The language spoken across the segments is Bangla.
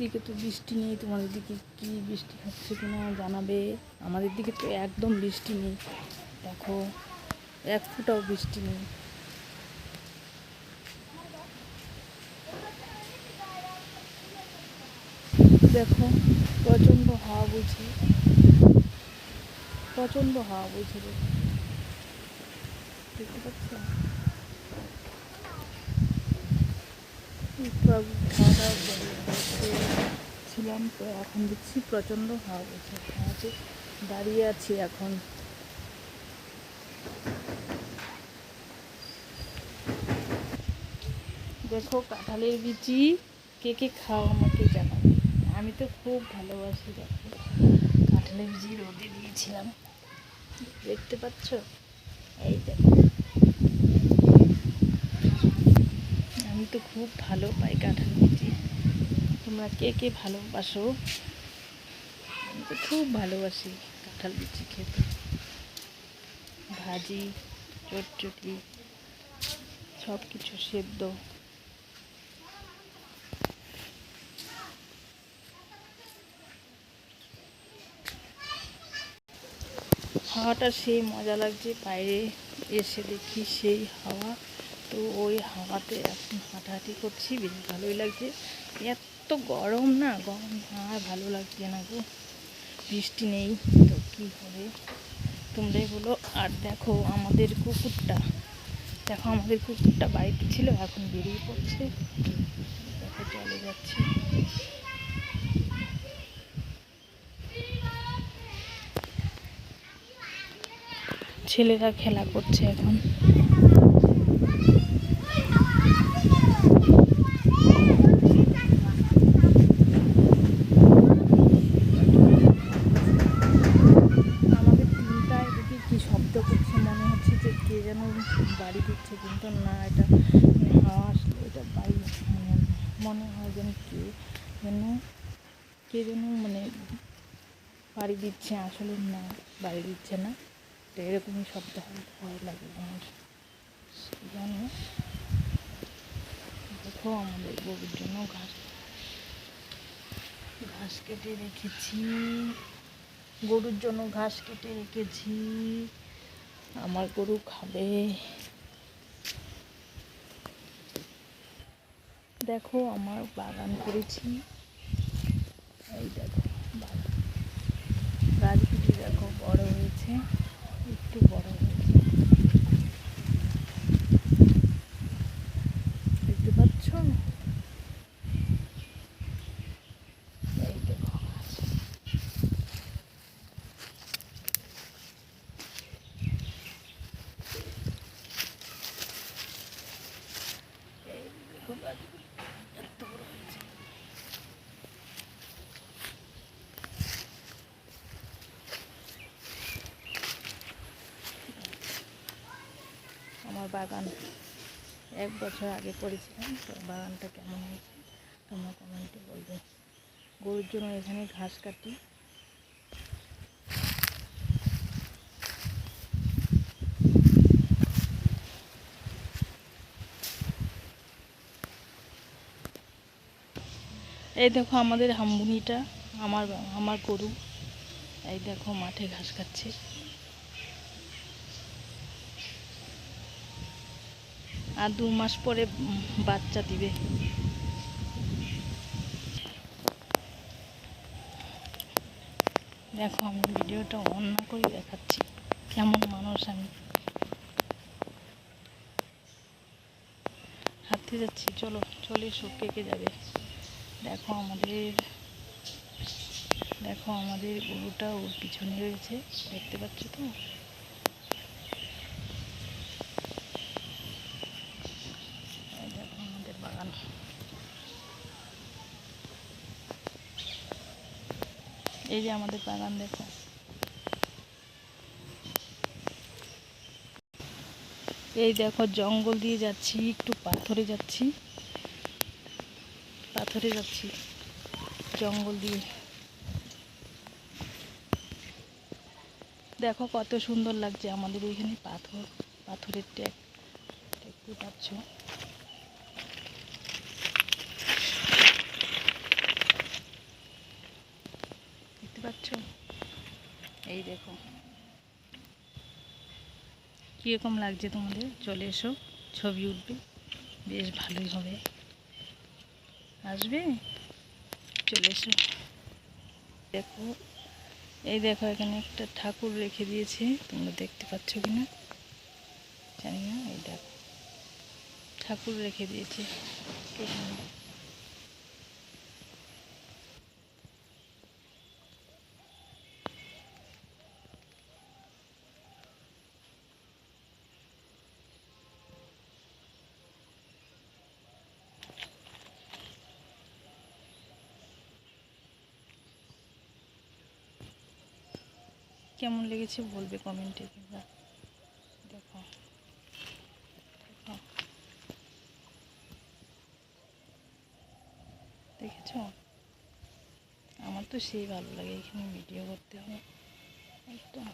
দিকে তো বৃষ্টি নেই, তোমাদের দিকে কি বৃষ্টি হচ্ছে কিনা জানাবে? আমাদের দিকে তো একদম বৃষ্টি নেই। দেখো, এক ফুটাও বৃষ্টি নেই। দেখো, প্রচণ্ড হাওয়া বইছে। প্রচণ্ড হাওয়া বইছে দেখো। দেখতে পাচ্ছ? একটু খাওয়া দাওয়া ছিলাম তো, এখন দেখছি প্রচণ্ড হাওয়া বইছে। হাওয়াতে দাঁড়িয়ে আছি এখন। দেখো, কাঁঠালের বিচি কে কে খাও আমাকে জানাবে। আমি তো খুব ভালোবাসি দেখো। কাঁঠালের বিচি রোদে দিয়েছিলাম। দেখতে পাচ্ছ? এই দেখো। আমি তো খুব ভালো পাই কাঁঠাল। তোমরা কে কে ভালোবাসো? আমি তো খুব ভালোবাসি কাঁঠাল বিচি খেতে। ভাজি, চটচটি সব কিছু সেদ্ধ। হাওয়াটা সেই মজা লাগছে, বাইরে এসে দেখি সেই হাওয়া। তো ওই হাওয়াতে এখন হাঁটাহাঁটি করছি, বেশ ভালোই লাগছে। এত গরম না? গরম আর ভালো লাগছে না গো। বৃষ্টি নেই, তো কী হবে? তোমরাই বলো। আর দেখো আমাদের কুকুরটা। দেখো আমাদের কুকুরটা বাড়িতে ছিল, এখন বেরিয়ে পড়ছে। দেখো, চলে যাচ্ছে। ছেলেরা খেলা করছে এখন আমাদের তিনটায় দেখি কি শব্দ করছে মনে হচ্ছে যে কে যেন বাড়ি দিচ্ছে কিন্তু না এটা হাওয়া আসলে এটা বাড়ি মানে হয় যেন কে যেন কে যেন মানে বাড়ি দিচ্ছে, আসলে না, বাড়ি দিচ্ছে না। তো এরকমই শব্দ ভয় লাগে আমার। জানো দেখো আমাদের গরুর জন্য ঘাস ঘাস কেটে রেখেছি। গরুর জন্য ঘাস কেটে রেখেছি। আমার গরু খাবে। দেখো আমার বাগান করেছি। এই দেখো গাছগুলি দেখো বড় হয়েছে একটু বড় হয়েছে দেখতে পাচ্ছ এই দেখো গাছ এই দেখো গাছগুলি এত বড় হয়েছে আমার বাগান। এক বছর আগে করেছিলাম, তো বাগানটা কেমন হয়েছে তোমরা কমেন্টে বলবে। গরুর জন্য এখানে ঘাস কাটি। এই দেখো আমাদের হাম্বুনিটা, আমার আমার গরু। এই দেখো মাঠে ঘাস খাচ্ছে। আর দু মাস পরে বাচ্চা দিবে। দেখো, আমি ভিডিওটা অন না করে দেখাচ্ছি। কেমন মানুষ আমি। হাঁটতে যাচ্ছি, চলো, চলে এসো পেকে যাবে? দেখো, আমাদের দেখো, আমাদের গরুটা ওর পিছনে রয়েছে। দেখতে পাচ্ছ তো এই দেখো আমাদের বাগান এই যে আমাদের বাগান দেখো। এই দেখো, জঙ্গল দিয়ে যাচ্ছি, একটু পাথরে যাচ্ছি। পাথরে যাচ্ছি, জঙ্গল দিয়ে। দেখো কত সুন্দর লাগছে আমাদের এখানে পাথর, পাথরের ট্যাগ, দেখতে পাচ্ছ পাচ্ছ এই দেখো। কীরকম লাগছে তোমাদের? চলে এসো, ছবি উঠবে। বেশ ভালোই হবে। আসবে? চলে এসো। দেখো, এই দেখো, এখানে একটা ঠাকুর রেখে দিয়েছে। তোমরা দেখতে পাচ্ছ কি না জানি না, এই দেখো। ঠাকুর রেখে দিয়েছে। এখানে। কেমন লেগেছে বলবে কমেন্টে তোমরা দেখো। দেখো দেখেছ? আমার তো সেই ভালো লাগে এখানে ভিডিও করতে। হবে একদম।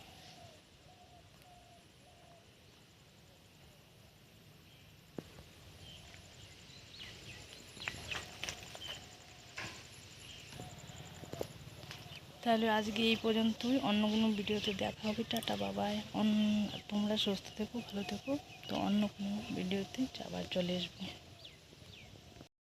তাহলে আজকে এই পর্যন্তই। অন্য কোনো ভিডিওতে দেখা হবে। টাটা বাবায় অন্য তোমরা সুস্থ থেকো, ভালো থেকো। তো অন্য কোনো ভিডিওতে আবার চলে আসবে।